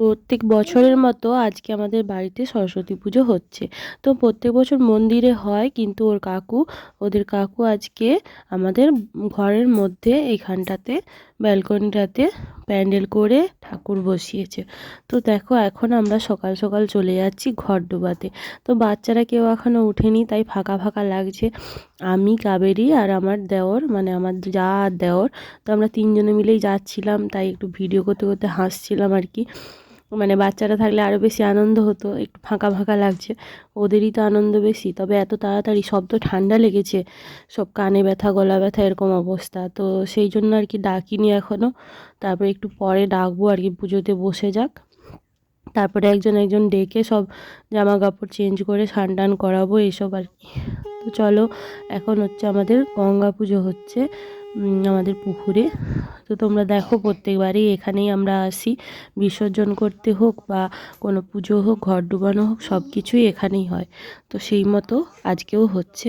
প্রত্যেক বছরের মতো আজকে আমাদের বাড়িতে সরস্বতী পুজো হচ্ছে। তো প্রত্যেক বছর মন্দিরে হয়, কিন্তু ওর কাকু, ওদের কাকু আজকে আমাদের ঘরের মধ্যে এইখানটাতে ব্যালকনিটাতে প্যান্ডেল করে ঠাকুর বসিয়েছে। তো দেখো, এখন আমরা সকাল সকাল চলে যাচ্ছি ঘর ডোবাতে। তো বাচ্চারা কেউ এখনও উঠেনি, তাই ফাঁকা ফাঁকা লাগছে। আমি, কাবেরি আর আমার দেওর মানে আমার যা দেওর, তো আমরা তিনজনে মিলেই যাচ্ছিলাম, তাই একটু ভিডিও করতে করতে হাসছিলাম আর কি। মানে বাচ্চারা থাকলে আরও বেশি আনন্দ হতো, একটু ফাঁকা ফাঁকা লাগছে। ওদেরই তো আনন্দ বেশি, তবে এত তাড়াতাড়ি সব তো ঠান্ডা লেগেছে, সব কানে ব্যথা, গলা ব্যথা এরকম অবস্থা। তো সেই জন্য আর কি ডাকিনি এখনও তারপরে একটু পরে ডাকবো আর কি, পুজোতে বসে যাক। তারপরে একজন একজন ডেকে সব জামা কাপড় চেঞ্জ করে স্নান টান করাবো এইসব আর কি। তো চলো, এখন হচ্ছে আমাদের গঙ্গা পুজো হচ্ছে আমাদের পুকুরে। তো তোমরা দেখো প্রত্যেকবারই এখানেই আমরা আসি। বিসর্জন করতে হোক বা কোনো পুজো হোক, ঘর ডুবানো হোক সব কিছুই এখানেই হয়। তো সেই মতো আজকেও হচ্ছে।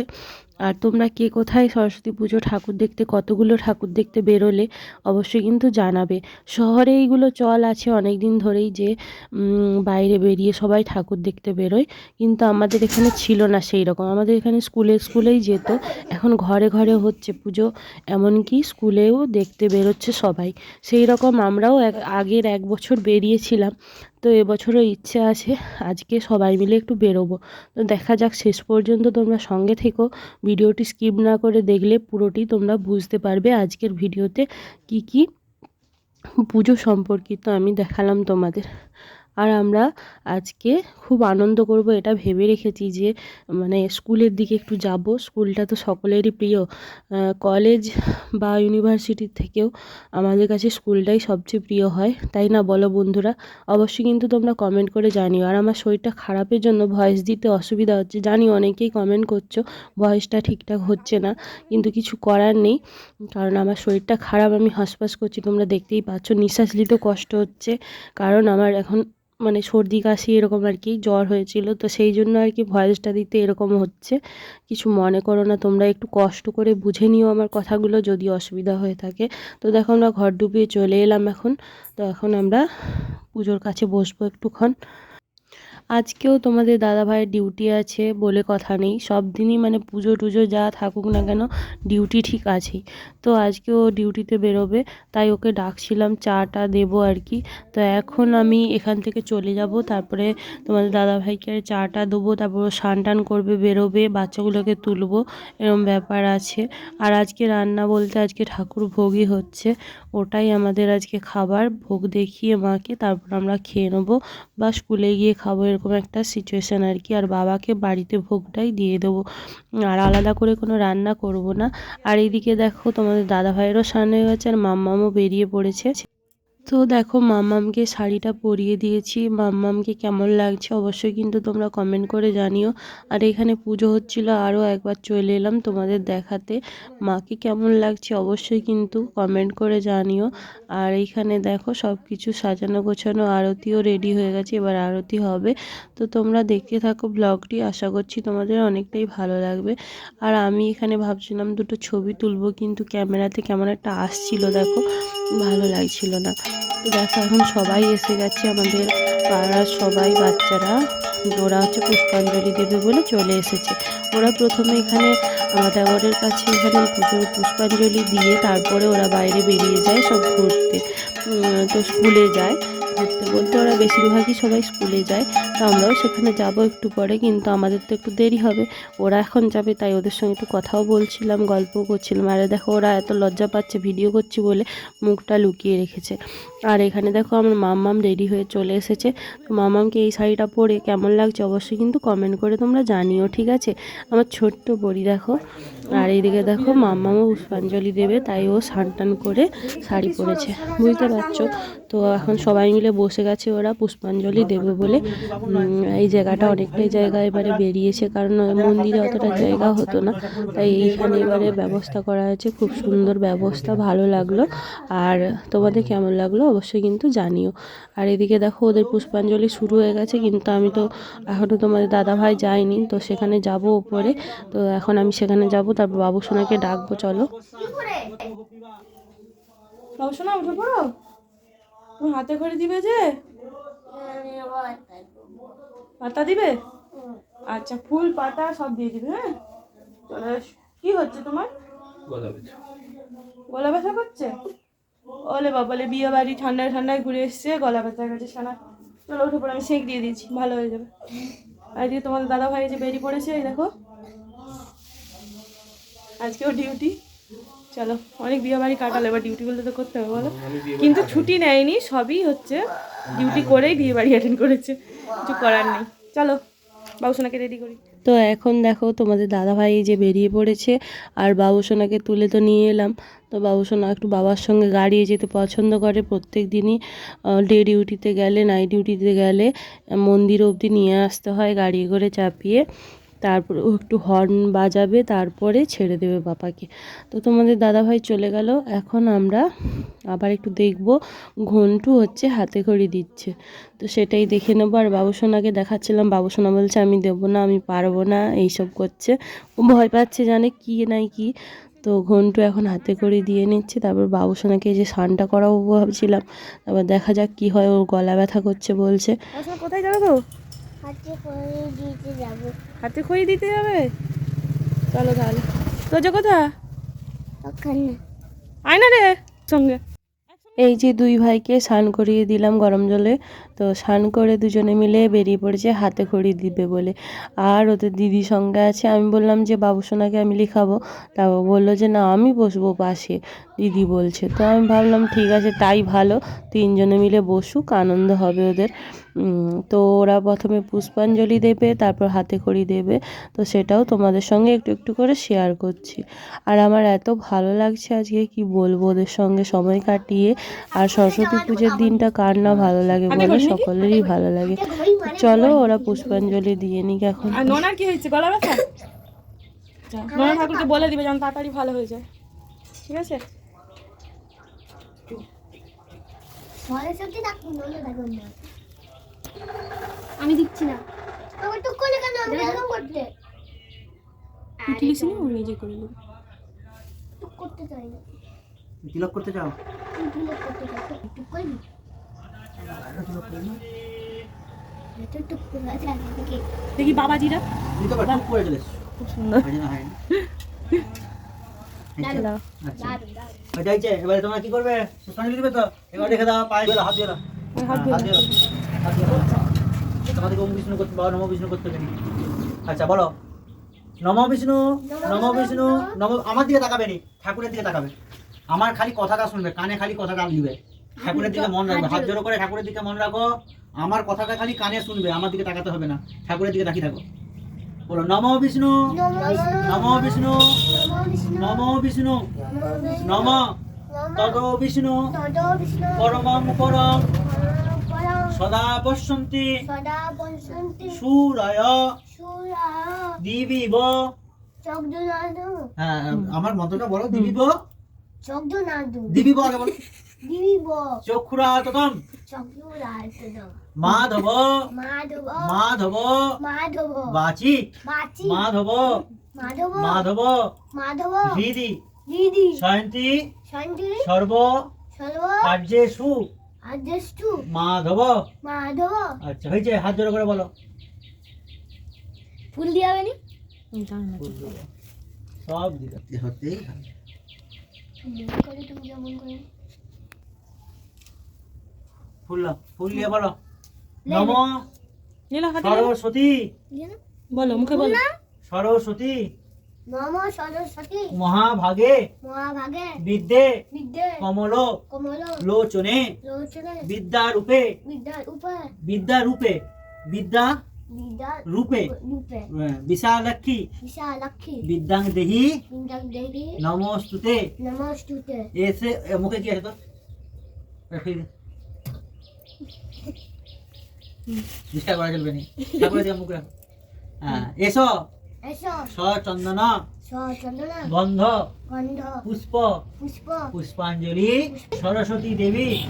আর তোমরা কে কোথায় সরস্বতী পুজো ঠাকুর দেখতে, কতগুলো ঠাকুর দেখতে বেরোলে অবশ্যই কিন্তু জানাবে। শহরে এইগুলো চল আছে অনেক দিন ধরেই যে বাইরে বেরিয়ে সবাই ঠাকুর দেখতে বেরোয়। কিন্তু আমাদের এখানে ছিল না সেই রকম। আমাদের এখানে স্কুলে স্কুলেই যেত। এখন ঘরে ঘরে হচ্ছে পুজো, এমনকি স্কুলেও দেখতে বেরোচ্ছে সবাই। সেই রকম আমরাও এক আগের এক বছর বেরিয়েছিলাম। তো এবছরও ইচ্ছে আছে আজকে সবাই মিলে একটু বেরোবো। তো দেখা যাক, শেষ পর্যন্ত তোমরা সঙ্গে থেকো। ভিডিওটি স্কিপ না করে দেখলে পুরোটি তোমরা বুঝতে পারবে আজকের ভিডিওতে কি কি পুজো সম্পর্কিত আমি দেখালাম তোমাদের। আর আমরা আজকে খুব আনন্দ করব। এটা ভেবে রেখেছি যে মানে স্কুলের দিকে একটু যাব। স্কুলটা তো সকলেরই প্রিয়। কলেজ বা ইউনিভার্সিটির থেকেও আমাদের কাছে স্কুলটাই সবচেয়ে প্রিয় হয়। তাই না বলো বন্ধুরা? অবশ্যই কিন্তু তোমরা কমেন্ট করে জানিও। আর আমার শরীরটা খারাপের জন্য ভয়েস দিতে অসুবিধা হচ্ছে। জানি অনেকেই কমেন্ট করছ ভয়েসটা ঠিকঠাক হচ্ছে না। কিন্তু কিছু করার নেই। কারণ আমার শরীরটা খারাপ, আমি হাসপাস করছি। তোমরা দেখতেই পাচ্ছ, নিঃশ্বাস নিতেও কষ্ট হচ্ছে। কারণ আমার এখন মানে সর্দি, কাশি এরকম আর কি জ্বর হয়েছিল। তো সেই জন্য আর কি ভয়েসটা দিতে এরকম হচ্ছে। কিছু মনে করো না, তোমরা একটু কষ্ট করে বুঝে নিও আমার কথাগুলো যদি অসুবিধা হয়ে থাকে। তো দেখো আমরা ঘর ডুবিয়ে চলে এলাম এখন। তো এখন আমরা পুজোর কাছে বসবো একটুক্ষণ। আজকেও তোমাদের দাদাভাইয়ের ডিউটি আছে বলে কথা নেই। সব দিনই মানে পুজো টুজো যা থাকুক না কেন ডিউটি ঠিক আছেই। তো আজকেও ডিউটিতে বেরোবে, তাই ওকে ডাকছিলাম, চাটা দেবো আর কি। তো এখন আমি এখান থেকে চলে যাব, তারপরে তোমাদের দাদাভাইকে চাটা দেবো, তারপর স্নান টান করবে, বেরোবে, বাচ্চাগুলোকে তুলবো, এরম ব্যাপার আছে। আর আজকে রান্না বলতে আজকে ঠাকুর ভোগই হচ্ছে। ওটাই আমাদের আজকে খাবার। ভোগ দেখিয়ে মাকে তারপর আমরা খেয়ে নেব বা স্কুলে গিয়ে খাব এরকম একটা সিচুয়েশান আর কি। আর বাবাকে বাড়িতে ভোগটাই দিয়ে দেবো। আর আলাদা করে কোনো রান্না করব না। আর এইদিকে দেখো তোমাদের দাদা ভাইয়েরও স্নান হয়ে গেছে আর মাম্মামও বেরিয়ে পড়েছে। তো দেখো, মাম্মামকে শাড়িটা পরিয়ে দিয়েছি। মাম্মামকে কেমন লাগছে অবশ্যই কিন্তু তোমরা কমেন্ট করে জানিও। আর এখানে পুজো হচ্ছিল আরও একবার চলে এলাম তোমাদের দেখাতে। মাকে কেমন লাগছে অবশ্যই কিন্তু কমেন্ট করে জানিও। আর এইখানে দেখো সব কিছু সাজানো গোছানো, আরতিও রেডি হয়ে গেছে, এবার আরতি হবে। তো তোমরা দেখতে থাকো ব্লগটি আশা করছি তোমাদের অনেকটাই ভালো লাগবে। আর আমি এখানে ভাবছিলাম দুটো ছবি তুলবো, কিন্তু ক্যামেরাতে কেমন একটা আসছিল, দেখো। ভালো লাগছিল না। দেখো, এখন সবাই এসে গেছে আমাদের পাড়ার সবাই, বাচ্চারা। ওরা হচ্ছে পুষ্পাঞ্জলি দেবে বলে চলে এসেছে। ওরা প্রথমে এখানে দেওয়ারের কাছে এখানে পুজোর পুষ্পাঞ্জলি দিয়ে তারপরে ওরা বাইরে বেরিয়ে যায়, সব ঘুরতে। তো স্কুলে যায়। ঘুরতে বলতে ওরা বেশিরভাগই সবাই স্কুলে যায়। আমরাও সেখানে যাব একটু পরে, কিন্তু আমাদের তো একটু দেরি হবে। ওরা এখন যাবে, তাই ওদের সঙ্গে একটু কথাও বলছিলাম, গল্পও করছিলাম। আরে দেখো, ওরা এত লজ্জা পাচ্ছে, ভিডিও করছি বলে মুখটা লুকিয়ে রেখেছে। আর এখানে দেখো, আমার মাম্মাম রেডি হয়ে চলে এসেছে। তো মামামকে এই শাড়িটা পরে কেমন লাগছে অবশ্যই কিন্তু কমেন্ট করে তোমরা জানিও, ঠিক আছে? আমার ছোট্ট বড়ি দেখো। আর এইদিকে দেখো, মাম্মামও পুষ্পাঞ্জলি দেবে, তাই ও স্নান টান করে শাড়ি পরেছে। বুঝতে পারছ? তো এখন সবাই মিলে বসে গেছে ওরা পুষ্পাঞ্জলি দেবে বলে। এই জায়গাটা অনেকটাই জায়গা এবারে বেরিয়েছে কারণ মন্দিরে অতটা জায়গা হতো না। তাই এইখানে এবারে ব্যবস্থা করা হয়েছে খুব সুন্দর ব্যবস্থা ভালো লাগল। আর তোমাদের কেমন লাগল অবশ্যই কিন্তু জানিও। আর এদিকে দেখো ওদের পুষ্পাঞ্জলি শুরু হয়ে গেছে কিন্তু আমি তো এখনও তোমাদের দাদা ভাই যায়নি তো সেখানে যাব ওপরে। তো এখন আমি সেখানে যাব তারপর বাবু সোনাকে ডাকবো চলো। বাবু সোনা উঠে পড়ো। তুমি হাতে করে দিবে যে? পাতা দিবে? আচ্ছা ফুল পাতা সব দিয়ে দিবে হ্যাঁ? চলে কি হচ্ছে তোমার? গলা ব্যথা। করছে? ওলে বাবালে বিয়ে বাড়ি ঠান্ডায় ঠান্ডায় ঘুরে এসছে গলা ব্যথা গেছে সানা চলো উঠে পড়ে আমি সেঁক দিয়ে দিয়েছি ভালো হয়ে যাবে। আর এদিকে তোমাদের দাদা ভাই যে বেরিয়ে পড়েছে এই দেখো। আজকেও ডিউটি। চলো অনেক বিয়ে বাড়ি কাটালো এবার ডিউটিগুলো তো করতে হবে বলো। কিন্তু ছুটি নেয়নি সবই হচ্ছে ডিউটি করেই বিয়ে বাড়ি অ্যাটেন্ড করেছে। কিছু করার নেই। চলো, বাবুসোনাকে রেডি করি। তো এখন দেখো তোমাদের দাদাভাই যে বেরিয়ে পড়েছে, আর বাবুসোনাকে তুলে তো নিয়ে এলাম। তো বাবুসোনা একটু বাবার সঙ্গে গাড়িয়ে যেতে পছন্দ করে। প্রত্যেক দিনই ডে ডিউটিতে গেলে নাইট ডিউটিতে গেলে, মন্দির অবধি নিয়ে আসতে হয় গাড়ি করে চাপিয়ে। তারপর ও একটু হর্ন বাজাবে, তারপরে ছেড়ে দেবে বাবাকে। তো তোমাদের দাদাভাই চলে গেল। এখন আমরা আবার একটু দেখব, ঘন্টু হচ্ছে হাতে খড়ি দিচ্ছে। তো সেটাই দেখে নেব। আর বাবুসোনাকে দেখাচ্ছিলাম। বাবুসোনা বলছে, আমি দেবো না, আমি পারব না। এইসব করছে। ও ভয় পাচ্ছে, জানে কি নাই কি। তো ঘন্টু এখন হাতে করে দিয়ে নিচ্ছে। তারপর বাবুসোনাকে যে স্নানটা করাবো ভাবছিলাম। তারপর দেখা যাক কি হয়। ওর গলা ব্যথা করছে বলছে। কোথায় যাবে গো? হাতে করে দিতে যাব। হাতে খড়ি দিতে যাবে? চলো তাহলে। তো যে কোথা ওখানে। আয় না রে সঙ্গে। এই যে দুই ভাইকে স্নান করিয়ে দিলাম গরম জলে। তো স্নান করে দুজনে মিলে বেরিয়ে পড়েছে, হাতে খড়ি দিবে বলে। আর ওদের দিদি সঙ্গে আছে, আমি বললাম যে বাবুসোনাকে আমি লিখাবো। তারপর বলল যে, না, আমি বসবো পাশে। দিদি বলছে। তো আমি ভাবলাম, ঠিক আছে, তাই ভালো, তিনজনে মিলে বসুক, আনন্দ হবে ওদের। তো ওরা প্রথমে পুষ্পাঞ্জলি দেবে, তারপর হাতে খড়ি দেবে। তো সেটাও তোমাদের সঙ্গে একটু একটু করে শেয়ার করছি। আর আমার এত ভালো লাগছে আজকে, কি বলব ওদের সঙ্গে সময় কাটিয়ে। আর সরস্বতী পুজোর দিনটা কার না ভালো লাগে বলো সকলেরই ভালো লাগে। চলো ওরা পুষ্পাঞ্জলি দিয়ে নিক এখন। নোনার কি হয়েছে? গলা ব্যথা? নোনা ঠাকুরকে বলে দিবে যেন তাড়াতাড়ি ভালো হয়ে যায়। ঠিক আছে? আমি দিচ্ছি না। আমার টুক করলে কেন? আমি এরকম করতে। তুলিস ও নিজে করে নেবে। করতে চাই। না তিলক করতে চাও? আমি করতে করে আমাকে দেখি বাবাজিরা। খুব সুন্দর আচ্ছা দাঁড়াও দাঁড়াও ওইটা হচ্ছে এবারে তোমরা কি করবে? পুষ্পাঞ্জলি দিবে তো? এবার রেখে দাও পায়ে হাত দিয়ে দাও। হাত ধরে হাত দিয়ে হাত দিয়ে তোমাদেরকে ওম বিষ্ণু করতে বাবা নম বিষ্ণু করতে হবে আচ্ছা বলো। নম বিষ্ণু নম বিষ্ণু নম আমার দিকে তাকাবে নি ঠাকুরের দিকে তাকাবে। আমার খালি কথাটা শুনবে কানে খালি কথাটা দিবে ঠাকুরের দিকে মন রাখবে। হাত জোড়ো করে ঠাকুরের দিকে মন রাখো। আমার কথাটা খালি কানে শুনবে আমার দিকে তাকাতে হবে না। ঠাকুরের দিকে তাকিয়ে থাকো। বলো নম বিষ্ণু। নম বিষ্ণু। নম বিষ্ণু। নম। তদ বিষ্ণু। তদ পরম পরম। সদা পশ্যন্তি সদা বসন্তি। সুরায়। দিবিব। হ্যাঁ আমার মন্ত্রটা বলো দিবিব। দিবিব আগে বলো। দিবিব চক্ষুরা ততম চগ্দনাদু মাধব মাধব মাধব মাধব বাচি বাচি মাধব মাধব মাধব মাধব হৃদি দিদি সয়ন্তী শান্তি সর্ব সর্ব কার্যেষু আদেষ্টু মাধব মাধব আচ্ছা হয়েছে হাত জোড়ো করে বলো। ফুল দিয়ে হবে নি? সব দিকে হতেই করে তুমি যেমন করে? ফুল নাও, ফুল দিয়ে বলো। নম। নীলা হাতে সরস্বতী। বলো মুখে বলো। সরস্বতী। নম সরস্বতী। মহাভাগে। মহাভাগে। বিদ্যে। বিদ্যে। কমল। কমল। লোচনে। উপর বিদ্যারূপে। বিদ্যা রূপে। রূপে। বিশালাক্ষী। বিশালাক্ষী। বিদ্যাং দেহি। বিদ্যার দেবী নমস্তুতে। নমস্তুতে। এসে মুখে কি আছে তো ডিস্টার্ব করা চলবে না। ঠাকুরের দিকে মুখ রাখো। হ্যাঁ এসো। গন্ধ। গন্ধ। পুষ্প। পুষ্প। পুষ্পাঞ্জলি। সরস্বতী দেবী।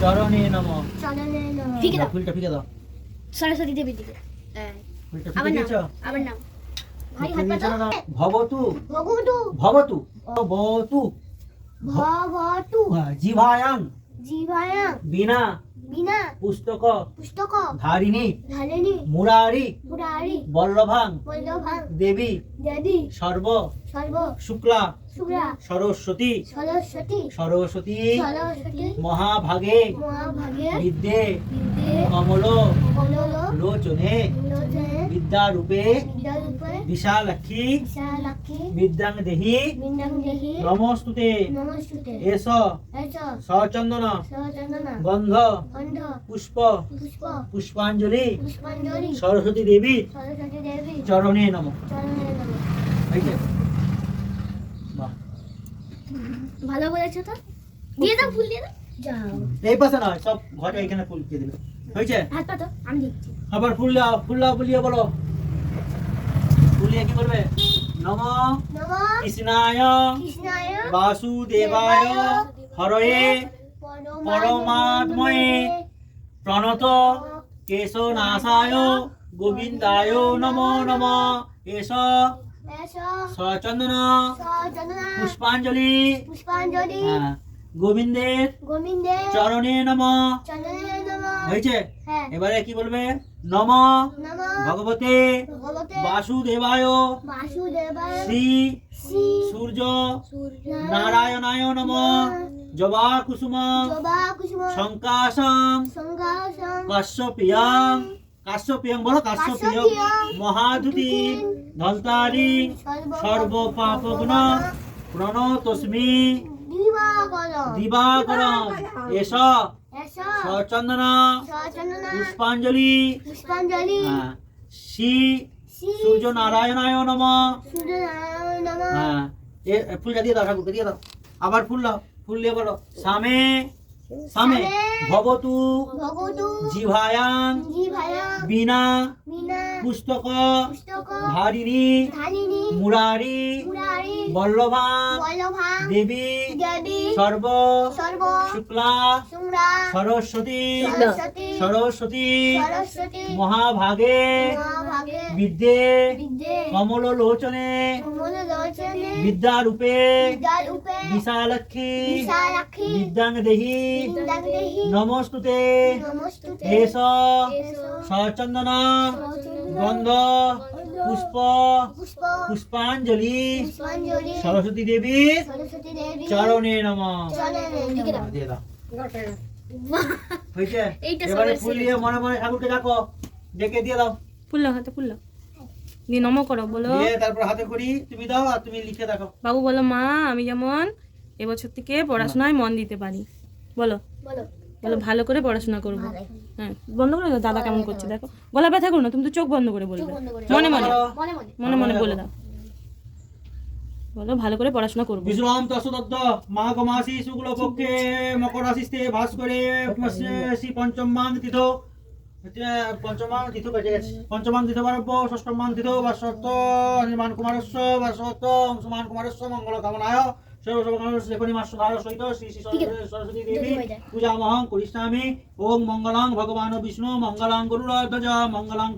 চরণে নম। ফুলটা ফিকে দাও। সরস্বতী দেবী দিকে। পাতো দাও? ভবতু। ভবতু। ভবতু। ভবতু। হ্যাঁ, জিভায়াং। জীবায়া। বিনা বিনা পুস্তক। পুস্তক। ধারিণী। ধারিণী। মুরারি। মুরারি। বল্লভাং। বল্লভাং। দেবী। দেবী। সর্ব। সর্ব। শুক্লা শুক্লা। সরস্বতী। সরস্বতী। মহাভাগে। বিদ্যে। কমল লোচনে বিদ্যারূপে। বিশালাক্ষী। বিদ্যাং দেহি নমস্তুতে। এস। সচন্দন। গন্ধ। পুষ্প। পুষ্প। পুষ্পাঞ্জলি। সরস্বতী দেবী। চরণে নম। হয়েছে? বাহ। ভালো বলেছ তো? দিয়ে দাও ফুল দিয়ে দাও। যাও। এই পাশে নয় সব ঘরে এখানে ফুল দিয়ে দিলে হয়েছে? হাত পাতো আমি দিচ্ছি আবার ফুল দাও ফুল দাও ফুলিয়ে বলো। ফুলিয়ে কি বলবে নম নম কৃষ্ণায় কৃষ্ণায় বাসুদেবায় হরয়ে পরমাত্ময়ে প্রণত কেশনাশায় গোবিন্দায় নমো নম। এস এস পুষ্পাঞ্জলি পুষ্পাঞ্জলি হ্যাঁ, গোবিন্দের চরণে নম চরণে নমঃ হয়েছে? হ্যাঁ। এবারে কি বলবে? নম ভগবতে বাসুদেবায় শ্রী শ্রী সূর্য নারায়ণায় নম জবা কুসুম জবা কুসুম শঙ্কাশং সংঘাসং কাশ্যপিয়ং বলো কাশ্যপিয়ং। মহাদুতি ধন্তারি সর্ব পাপগুণ প্রণতস্মি দিবাকর এস। সচন্দন পুষ্পাঞ্জলি। পুষ্পাঞ্জলি। হ্যাঁ, শ্রী সূর্য নারায়ণায় নম। হ্যাঁ। ফুলটা দিয়ে দাও ঠাকুরকে দিয়ে দাও। আবার ফুল দাও। ফুল দিয়ে বলো। সামে সামে ভবতু জিভায়াং বিনা পুস্তক ধারিণী মুরারি বল্লভা দেবী সর্ব শুক্লা সরস্বতী সরস্বতী মহাভাগে বিদ্যে কমল লোচনে বিদ্যারূপে বিদ্যার বিশালক্ষী বিদ্যাং দেহি নমস্তুতে। নমস্তুতে। এস। সচন্দন গন্ধ। পুষ্প। পুষ্প। পুষ্পাঞ্জলি। পুষ্পাঞ্জলি। সরস্বতী দেবী। চরণে নম। দিয়ে দাও। হয়েছে? এবারে সবার ফুল দিয়ে মনে মনে ঠাকুরকে ডাকো। ডেকে দিয়ে দাও। ফুললো হাতে ফুললো দিয়ে নম করো বলো। তারপর হাতে করি। তুমি দাও আর তুমি লিখে দেখো। বাবু বলো মা আমি যেমন এবছর থেকে পড়াশোনায় মন দিতে পারি। বলো। বলো। ভালো করে পড়াশোনা করব। হ্যাঁ বন্ধ করে দাও দাদা কেমন করছে দেখো। গলা ব্যথা করো না তুমি তো চোখ বন্ধ করে বলবে। মনে মনে। মনে মনে। মনে মনে বলে দাও। বলো ভালো করে পড়াশোনা করব। বিশ্রাম তসদত্ত মাঘ মাসি শুক্ল পক্ষে মকর রাশিতে ভাস করে শ্রী পঞ্চমাং তীর্থ এটা পঞ্চমাং তীর্থ বেঁচে গেছে। পঞ্চমাং তীর্থ বারব্য ষষ্ঠমাং তীর্থ বাসত্ত নির্মাণ কুমারস্য বাসত্ত সুমান কুমারস্য মঙ্গল কামনায়। সরস্বতী- দেবী করিষ্যামি ওম মঙ্গলাং ভগবান বিষ্ণু মঙ্গলাং মঙ্গলাং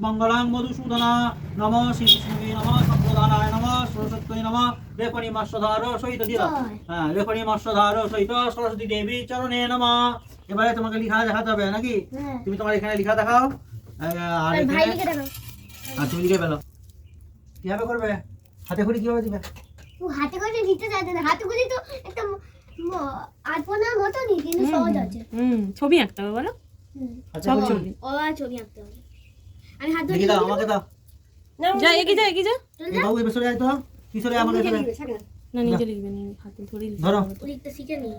মঙ্গলাং মধুসূদনা শ্রী সহিত হ্যাঁ সরস্বতী দেবী চরণে এবারে তোমাকে লিখা দেখাতে হবে নাকি হ্যাঁ তুমি তোমার এখানে লিখা দেখাও আর আর তুমি লিখে পেল কীভাবে করবে হাতে করে কীভাবে দিবে হাতে করে চাইতে না। হাতে করে তো একটা আলপনার মতনই কিন্তু সহজ আছে। হুম ছবি আঁকতে হবে বলো? সব ছবি। ও ছবি আঁকতে হবে। আমি হাত দাও আমাকে দাও। যা এগিয়ে যা এগিয়ে যা। এই বাবু আয় তো। কি আমাকে না। নিজে লিখবে নি হাতে ধরেই লিখবে। ধরো। লিখতে শিখে নি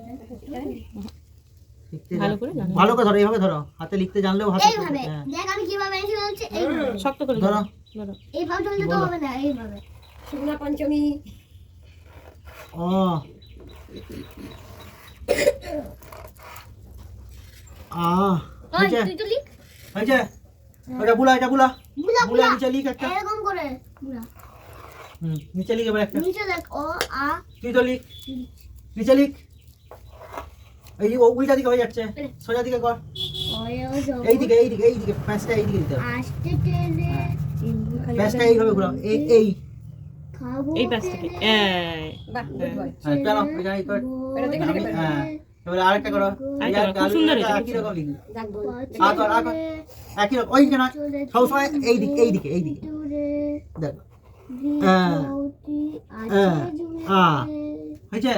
ভালো করে ভালো করে ধরো এইভাবে ধরো। হাতে লিখতে জানলেও হাতে এইভাবে। হ্যাঁ। দেখ আমি কীভাবে এনেছি বলছে এইভাবে। শক্ত করে ধরো। ধরো। এইভাবে চললে তো হবে না এইভাবে। শুকনা পঞ্চমী। ও আহ ওই হয়েছে তুই তো লিখ হয়েছে ওটা বুলা এটা বুলা বুলা বুলা বুলা নিচে লিখ একটা এরকম করে বুলা হুম নিচে লিখ এবার একটা নিচে দেখ ও আ তুই তো লিখ নিচে লিখ এই ও উল্টা দিকে হয়ে যাচ্ছে সোজা দিকে কর অয় জব এই দিকে এই দিকে এই দিকে প্যাঁচটা এই দিকে দিতে হবে আসতে টেনে প্যাঁচটা এইভাবে ঘোরাও এই এই খাব এই পাশ থেকে। হ্যাঁ। আমি- হ্যাঁ। এবারে আরেকটা করো। সুন্দর হয়েছে, একই রকম লিখি একই ওই কেন সবসময় এই দিকে এই দিকে এই দিকে দেখো। হ্যাঁ। হ্যাঁ। হ্যাঁ। হয়েছে?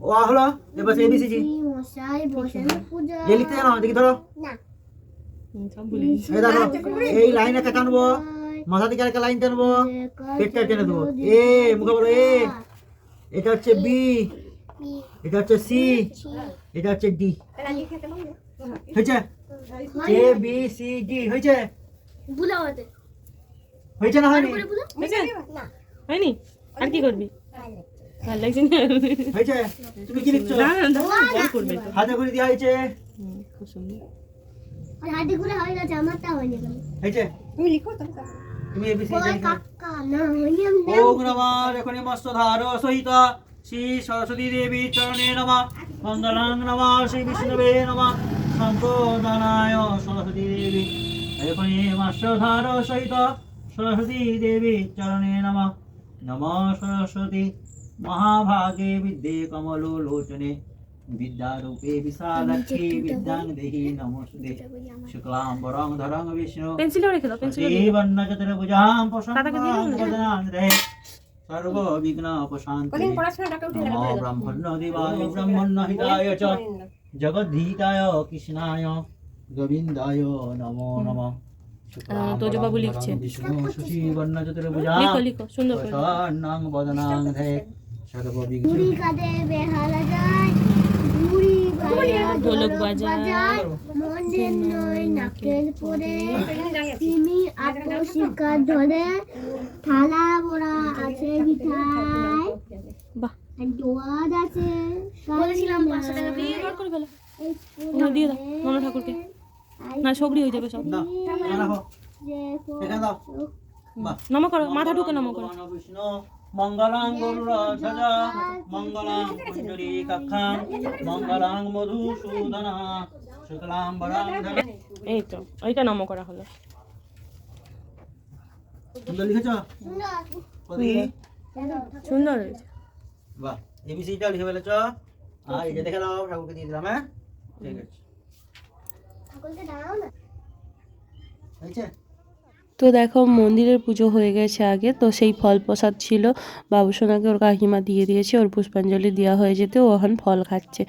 ও হলো? এবার এবিসিজি মশাই বসেন পূজা লিখতে জানো দেখি ধরো এই লাইন একটা টানবো মাথা থেকে একটা লাইন টানবো পেটটা টেনে দেবো এ মুখে বলো এ এটা হচ্ছে বি এটা হচ্ছে সি এটা হচ্ছে ডি হয়েছে? এ বি সি ডি হয়েছে? হয়েছে না হয়নি? হয়নি? আর কি করবি? ভালো লাগছে না। হয়েছে? তুমি কি লিখছো? না, না, না, করবে তো। হাতে করে দেওয়া হয়েছে? খুব সুন্দর। আর হাতে করে হয়ে গেছে আমারটা হয়নি। হয়েছে? তুমি লিখো তো তুমি এবিসি ওম নমঃ এখনি মস্ত ধার সহিত শ্রী সরস্বতী দেবী চরণে নমঃ। মঙ্গলাং নমঃ, শ্রী বিষ্ণুবে নমঃ। সম্প্রদানায় সরস্বতী দেবী। এখনি মস্ত সহিত সরস্বতী দেবী চরণে নমঃ। নমঃ সরস্বতী। মহাভাগে বিদ্যে কমলো লোচনে বিদ্যারূপে বিশালাক্ষী বিদ্যাং দেহি নমস্তে শুক্লাং বরং ধরং বিষ্ণু পেন্সিলও রেখে দাও পেন্সিলও দিয়ে দাও। জীবন্নচতুর্ভুজাং দাদাকে দিয়ে দাও না। প্রসন্নাং দেহে সর্ববিঘ্নোপশান্তি কদিন পড়াশোনা ডাক্তার উঠে নমো ব্রহ্মণ্য দেবায় ব্রহ্মণ্য হিতায় চ জগদ্ধিতায় কৃষ্ণায় গোবিন্দায় নমো নমঃ তোজবাবু লিখছে। লিখো লিখো সুন্দর করে বদনাং ঢোলক বাজায়। নয় পরে। তিনি ধরে থালা বড়া আছে মিঠাই বাহ। দোয়াদ আছে বলেছিলাম পাঁচশো টাকা দিয়ে করে ফেলো। ওখানে দিয়ে দাও মনো ঠাকুরকে। না হয়ে যাবে সব। নম করো মাথা ঢুকে নম করো। মঙ্গলাং গরুড়ধ্বজ মঙ্গলাং কুণ্ডলী কক্ষাং মঙ্গলাং মধুসূদনা শুক্লাং বরাং ধরে। এই তো ওইটা নম করা হলো। সুন্দর লিখেছ? সুন্দর। হয়েছে। বাহ এবিসিটা লিখে ফেলেছ? আর এই যে দেখে দাও ঠাকুরকে দিয়ে দিলাম হ্যাঁ? ঠিক আছে। ঠাকুরকে দাঁড়াও না। হয়েছে? তো দেখো মন্দিরের পুজো হয়ে গেছে আগে, তো সেই ফল প্রসাদ ছিল। বাবুসোনাকে ওর কাকিমা দিয়ে দিয়েছে, ওর পুষ্পাঞ্জলি দেওয়া হয়ে যেতে ও এখন ফল খাচ্ছে।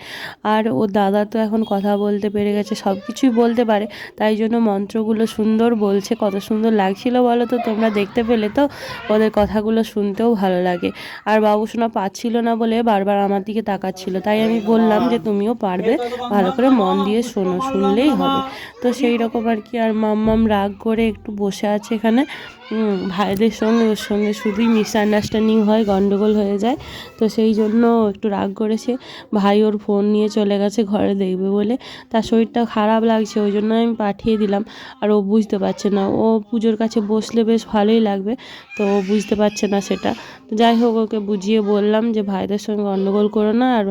আর ওর দাদা তো এখন কথা বলতে পেরে গেছে সব কিছুই বলতে পারে, তাই জন্য মন্ত্রগুলো সুন্দর বলছে। কত সুন্দর লাগছিল বলো তো, তোমরা দেখতে পেলে তো, ওদের কথাগুলো শুনতেও ভালো লাগে। আর বাবুসোনা পাচ্ছিল না বলে বারবার আমার দিকে তাকাচ্ছিল, তাই আমি বললাম যে তুমিও পারবে, ভালো করে মন দিয়ে শোনো, শুনলেই হবে। তো সেই রকম আর কি, আর মাম্মাম রাগ করে একটু বসে আছে এখানে। ভাইদের সঙ্গে, ওর সঙ্গে শুধুই মিসআন্ডারস্ট্যান্ডিং হয়, গন্ডগোল হয়ে যায়। তো সেই জন্য একটু রাগ করেছে। ভাই ওর ফোন নিয়ে চলে গেছে ঘরে দেখবে বলে। তার শরীরটা খারাপ লাগছে, ওই জন্য আমি পাঠিয়ে দিলাম। আর ও বুঝতে পারছে না। ও পুজোর কাছে বসলে বেশ ভালোই লাগবে। তো ও বুঝতে পারছে না সেটা। তো যাই হোক, ওকে বুঝিয়ে বললাম যে, ভাইদের সঙ্গে গন্ডগোল করো না। আর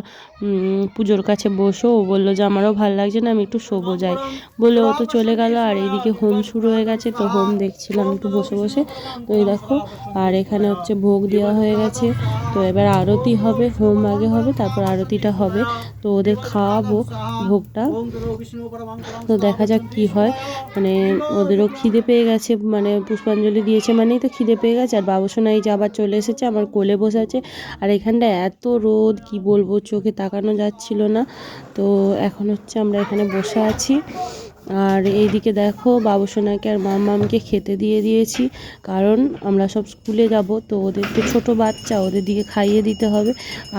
পুজোর কাছে বসো। ও বলল যে, আমারও ভালো লাগছে না, আমি একটু শোবো যাই। বলে ও তো চলে গেল। আর এইদিকে হোম শুরু হয়ে গেছে। তো হোম দেখছিলাম, একটু বসে বসে। তো এই দেখো, আর এখানে হচ্ছে ভোগ দেওয়া হয়ে গেছে। তো এবার আরতি হবে, হোম আগে হবে, তারপর আরতিটা হবে। তো ওদের খাওয়াবো ভোগটা। তো দেখা যাক কি হয়। মানে ওদেরও খিদে পেয়ে গেছে মানে পুষ্পাঞ্জলি দিয়েছে মানেই তো খিদে পেয়ে গেছে। আর বাবুসোনা এই যে আবার চলে এসেছে, আমার কোলে বসে আছে। আর এখানটা এত রোদ, কি বলব, চোখে তাকানো যাচ্ছিল না। তো এখন হচ্ছে আমরা এখানে বসে আছি। আর এইদিকে দেখো বাবুসোনাকে আর মামামকে খেতে দিয়ে দিয়েছি, কারণ আমরা সব স্কুলে যাব, তো ওদের তো ছোটো বাচ্চা ওদের দিকে খাইয়ে দিতে হবে।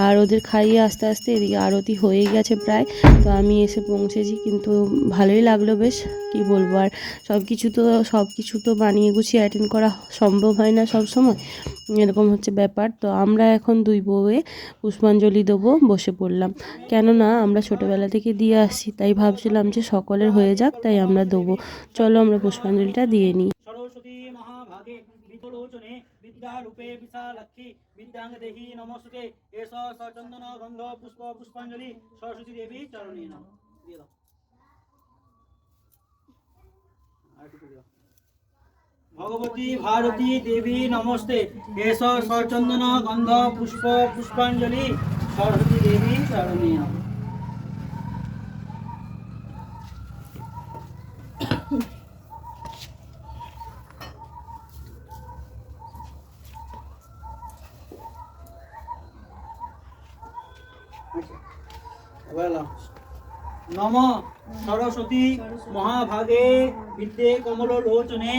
আর ওদের খাইয়ে আস্তে আস্তে এদিকে আরতি হয়েই গেছে প্রায়, তো আমি এসে পৌঁছেছি, কিন্তু ভালোই লাগল বেশ, কি বলব? আর সব কিছু তো, সব কিছু তো বানিয়ে গুছিয়ে অ্যাটেন্ড করা সম্ভব হয় না সব সময়, এরকম হচ্ছে ব্যাপার। তো আমরা এখন দুই বউয়ে পুষ্পাঞ্জলি দেবো, বসে পড়লাম। কেননা আমরা ছোটোবেলা থেকে দিয়ে আসছি, তাই ভাবছিলাম যে সকলের হয়ে যাক তাই আমরা দেবো। চলো আমরা পুষ্পাঞ্জলিটা দিয়ে নিই। ভগবতী ভারতী দেবী নমস্তে এস সচন্দন গন্ধ পুষ্প পুষ্পাঞ্জলি সরস্বতী দেবী চরণে নম। নম সরস্বতী মহাভাগে বিদ্যে কমল লোচনে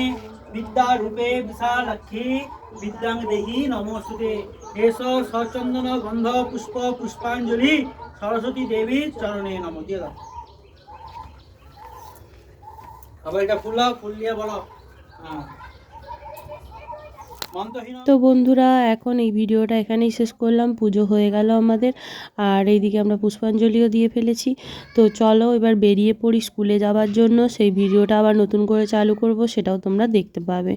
বিদ্যা রূপে বিশালাক্ষী বিদ্যাং দেহি নমস্তুতে। এস সচন্দন গন্ধ পুষ্প পুষ্পাঞ্জলি সরস্বতী দেবীর চরণে নম, দিয়ে দাও। আবার এটা ফুল ফুল দিয়ে বলো। হ্যাঁ। তো বন্ধুরা, এখন এই ভিডিওটা এখানেই শেষ করলাম। পুজো হয়ে গেল আমাদের। আর এইদিকে আমরা পুষ্পাঞ্জলিও দিয়ে ফেলেছি। তো চলো এবার বেরিয়ে পড়ি স্কুলে যাওয়ার জন্য। সেই ভিডিওটা আবার নতুন করে চালু করব, সেটাও তোমরা দেখতে পাবে।